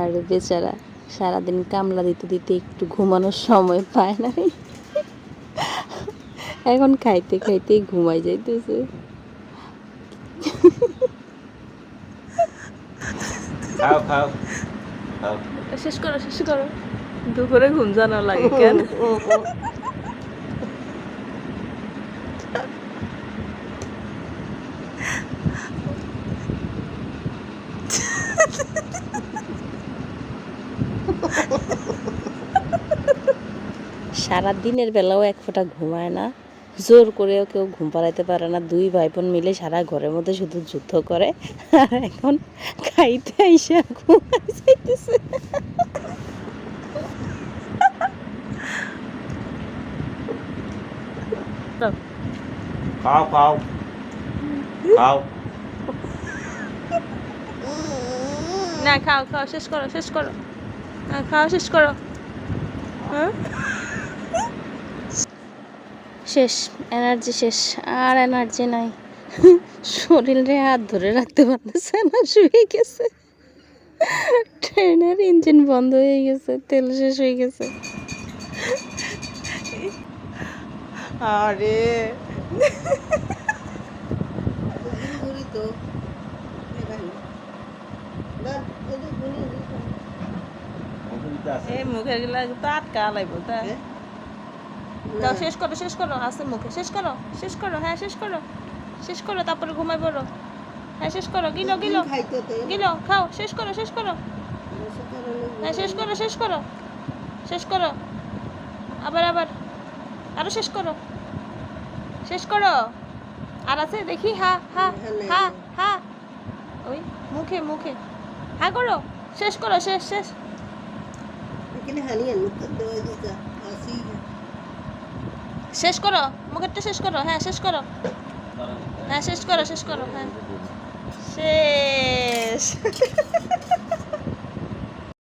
আরে বেচারা সারাদিন কামলা দিতে দিতে একটু ঘুমানোর সময় পায় না এখন খাইতে খাইতে ঘুমাই যাইতেছে। খাও খাও খাও। শেষ করো শেষ করো। দুপুরে ঘুম জানা লাগে কেন? সারা দিনের বেলাও এক ফোঁটা ঘুমায় না। জোর করেও কেউ ঘুম পাড়াইতে পারে না। দুই ভাই বোন মিলে সারা ঘরের মধ্যে শুধু যুদ্ধ করে। আর এখন খাইতে আইসা ঘুমাই যাইতেছে খাও খাও। খাও। না খাও খাও শেষ করো শেষ করো। হ্যাঁ, খাওয়া শেষ করো। হ্যাঁ? শেষ এনার্জি শেষ আর এনার্জি নাই। শরীরে হাত ধরে রাখতে পারতেছে না শুয়ে গেছে। ট্রেনের ইঞ্জিন বন্ধ হয়ে গেছে তেল শেষ হয়ে গেছে। আরে। আছে এই মুখেরগুলা তো আটকা লাইব তা। দাও শেষ করো শেষ করো আছে মুখে। শেষ করো শেষ করো হ্যাঁ শেষ করো। শেষ করো তারপরে ঘুমাই পড়ো। হ্যাঁ শেষ করো গিলো গিলো। গিলো খাও শেষ করো শেষ করো। হ্যাঁ শেষ করো শেষ করো। শেষ করো। আবার আবার। আরও শেষ করো। শেষ করো। আর আছে দেখি হা হা হা হা। ওই মুখে মুখে। হ্যাঁ করো। শেষ করো শেষ শেষ। শেষ করো মুখেরটা শেষ করো হ্যাঁ শেষ করো। হ্যাঁ শেষ করো শেষ করো হ্যাঁ। শেষ।